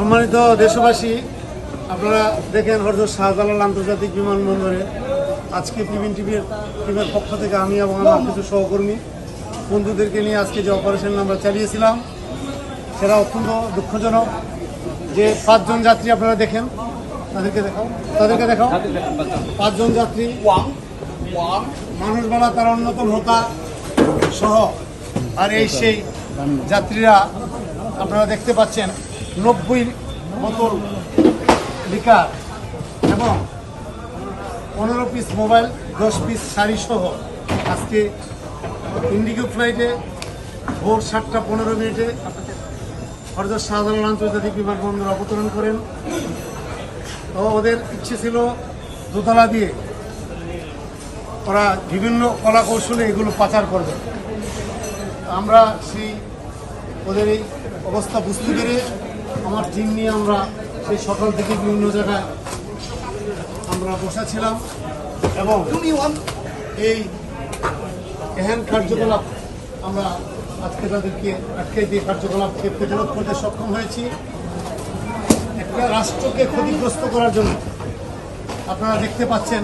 সম্মানিত দেশবাসী, আপনারা দেখেন হরজত শাহজালাল আন্তর্জাতিক বিমানবন্দরে আজকে পিবিন টিভির টিমের পক্ষ থেকে আমি এবং আমার কিছু সহকর্মী বন্ধুদেরকে নিয়ে আজকে যে অপারেশন আমরা চালিয়েছিলাম, সেটা অত্যন্ত দুঃখজনক যে পাঁচজন যাত্রী আপনারা দেখেন, তাদেরকে দেখাও তাদেরকে দেখাও। পাঁচজন যাত্রী মানুষ বলা তার অন্যতম হোতা সহ, আর এই সেই যাত্রীরা আপনারা দেখতে পাচ্ছেন। নব্বই বোতল লিকার এবং পনেরো পিস মোবাইল দশ পিস শাড়ি সহ আজকে ইন্ডিগো ফ্লাইটে ভোর সাতটা পনেরো মিনিটে হরজত শাহজালাল আন্তর্জাতিক বিমানবন্দর অবতরণ করেন। তো ওদের ইচ্ছে ছিল দোতলা দিয়ে ওরা বিভিন্ন কলা কৌশলে এগুলো পাচার করবে। আমরা সেই ওদের এই অবস্থা বুঝতে পেরে আমার টিম নিয়ে আমরা সেই সকাল থেকে বিভিন্ন জায়গায় আমরা বসাছিলাম এবং এই এহেন কার্যকলাপ আমরা আজকে তাদেরকে আটকে দিয়ে কার্যকলাপকে প্রতিরোধ করতে সক্ষম হয়েছি। একটা রাষ্ট্রকে ক্ষতিগ্রস্ত করার জন্য আপনারা দেখতে পাচ্ছেন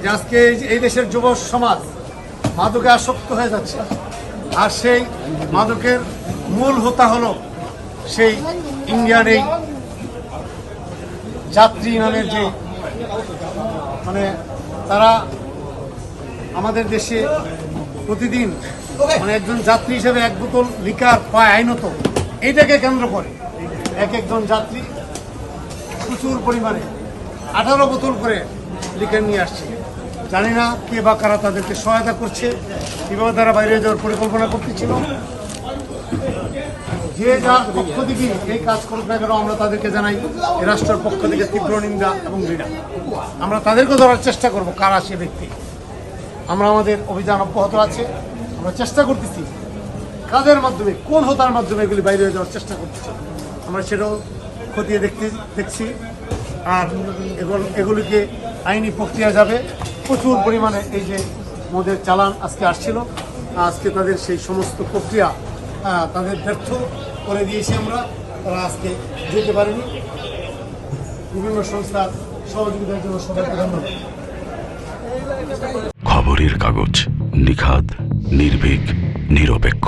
যে আজকে এই এই দেশের যুব সমাজ মাদকে আসক্ত হয়ে যাচ্ছে। আর সেই মাদকের মূল হোতা হলো সেই ইন্ডিয়ান এই যাত্রী নামের যে মানে তারা আমাদের দেশে প্রতিদিন মানে একজন যাত্রী হিসেবে এক বোতল লিকার পায় আইনত, এইটাকে কেন্দ্র করে। এক একজন যাত্রী প্রচুর পরিমাণে, আঠারো বোতল করে লিকার নিয়ে আসছে। জানি না কে বা কারা তাদেরকে সহায়তা করছে, কীভাবে তারা বাইরে যাওয়ার পরিকল্পনা করতেছিল। যে যার পক্ষ থেকে এই কাজ করুক না কেন আমরা তাদেরকে জানাই, এ রাষ্ট্রের পক্ষ থেকে তীব্র নিন্দা এবং ঘৃণা। আমরা তাদেরকে ধরার চেষ্টা করব, কারা সে ব্যক্তি? আমরা আমাদের অভিযান অব্যাহত আছে, আমরা চেষ্টা করতেছি। কাদের মাধ্যমে, কোন হতার মাধ্যমে এগুলি বাইরে হয়ে যাওয়ার চেষ্টা করতেছি? আমরা সেটাও খতিয়ে দেখতে, দেখছি। আর এগুলো, এগুলিকে আইনি প্রক্রিয়া যাবে। প্রচুর পরিমাণে এই যে মদের চালান আজকে আসছিল, আজকে তাদের সেই সমস্ত প্রক্রিয়া তাদের ব্যর্থ। করে দিয়েছি আমরা, তারা আজকে যেতে পারেনি। বিভিন্ন সংস্থার সহযোগিতার জন্য সবাইকে ধন্যবাদ। খবরের কাগজ নিখাদ, নির্ভীক, নিরপেক্ষ।